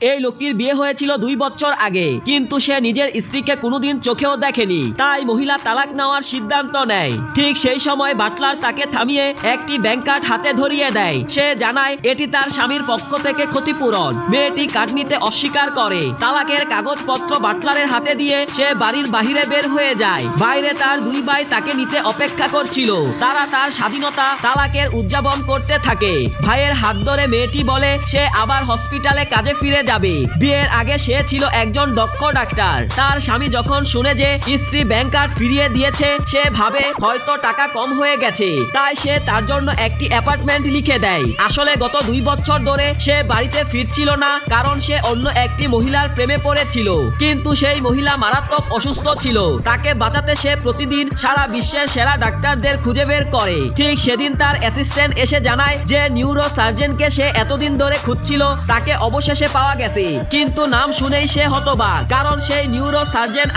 এই লোকটির বিয়ে হয়েছিল দুই বছর আগে, কিন্তু সে নিজের স্ত্রীকে কোনোদিন চোখেও দেখেনি। তাই মহিলা তালাক নেওয়ার সিদ্ধান্ত নেয়। ঠিক সেই সময় বাটলার তাকে থামিয়ে একটি ব্যাংক কার্ড হাতে ধরিয়ে দেয়। সে জানায়, এটি তার স্বামীর পক্ষ থেকে ক্ষতিপূরণ। মেয়েটি কার্ড নিতে অস্বীকার করে। তালাকের কাগজপত্র বাটলারের হাতে দিয়ে সে বাড়ির বাহিরে বের হয়ে যায়। বাইরে তার দুই ভাই তাকে নিতে অপেক্ষা করছিল। তারা তার স্বাধীনতা তালাকের উদযাপন করতে থাকে। ভাইয়ের হাত ধরে মেয়েটি বলে, সে আবার হসপিটালে কাজে ফিরে যাবে। বিয়ের আগে সে ছিল একজন দক্ষ ডাক্তার। তার স্বামী যখন শুনে যে স্ত্রী ব্যাংক কার্ড ফিরিয়ে দিয়েছে, সে ভাবে হয়তো টাকা কম হয়ে গেছে। তাই সে তার জন্য একটি অ্যাপার্টমেন্ট লিখে দেয়। আসলে গত দুই বছর ধরে সে বাড়িতে ফিরছিল না, কারণ সে অন্য একটি মহিলার প্রেমে পড়েছিল। কিন্তু সেই মহিলা মারাত্মক অসুস্থ ছিল। তাকে বাঁচাতে সে প্রতিদিন সারা বিশ্বের সেরা ডাক্তারদের খুঁজে বের করে। ঠিক সেদিন তার অ্যাসিস্ট্যান্ট এসে জানায় যে নিউরো সার্জনকে সে এতদিন ধরে খুঁজছিল, তাকে অবশেষে পাওয়া গেছে। কিন্তু নাম শুনেই সে হতবাক, কারণ সেই নিউরো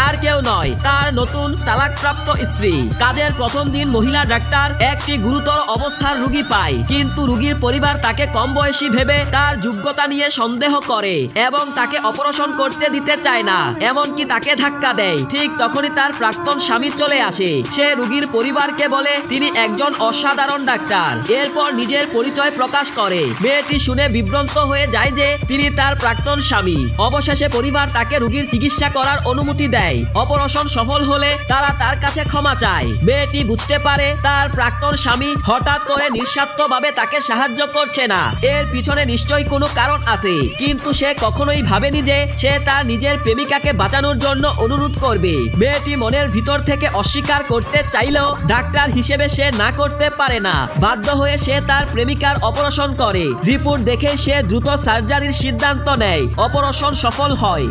আর কেউ নয়, তার নতুন তালাকপ্রাপ্ত স্ত্রী। কাজের প্রথম দিন মহিলা ডাক্তার একটি গুরুতর অবস্থার রুগী পায়, কিন্তু রুগীর পরিবার তাকে কম বয়সী ভেবে তার যোগ্যতা নিয়ে সন্দেহ করে এবং তাকে অপারেশন করতে দিতে চায় না, এমনকি তাকে ধাক্কা দেয়। ঠিক তখনই তার প্রাক্তন স্বামী চলে আসে। সে রুগীর পরিবারকে বলে, তিনি একজন অসাধারণ ডাক্তার। এরপর নিজের পরিচয় প্রকাশ করে। মেয়েটি শুনে বিভ্রান্ত হয়ে যায় যে, তিনি তার প্রাক্তন স্বামী। অবশেষে পরিবার তাকে রুগীর চিকিৎসা করার অনুমতি দেয়। অপারেশন সফল হলে তারা তার কাছে ক্ষমা চায়। মেয়েটি বুঝতে পারে তার প্রাক্তন স্বামী হঠাৎ করে নিঃস্বার্থভাবে তাকে সাহায্য করছে না। এর পিছনে নিশ্চয়ই কোনো কারণ আছে। কিন্তু সে কখনোই ভাবেনি যে সে তার নিজের প্রেমিকাকে বাঁচানোর জন্য অনুরোধ করবে। মেয়েটি মনের ভিতর থেকে অস্বীকার করতে চাইলেও ডাক্তার হিসেবে সে না করতে পারে না। বাধ্য হয়ে সে তার প্রেমিকার অপারেশন করে। রিপোর্ট দেখে সে দ্রুত সার্জারির সিদ্ধান্ত নেয়। অপারেশন সফল হয়।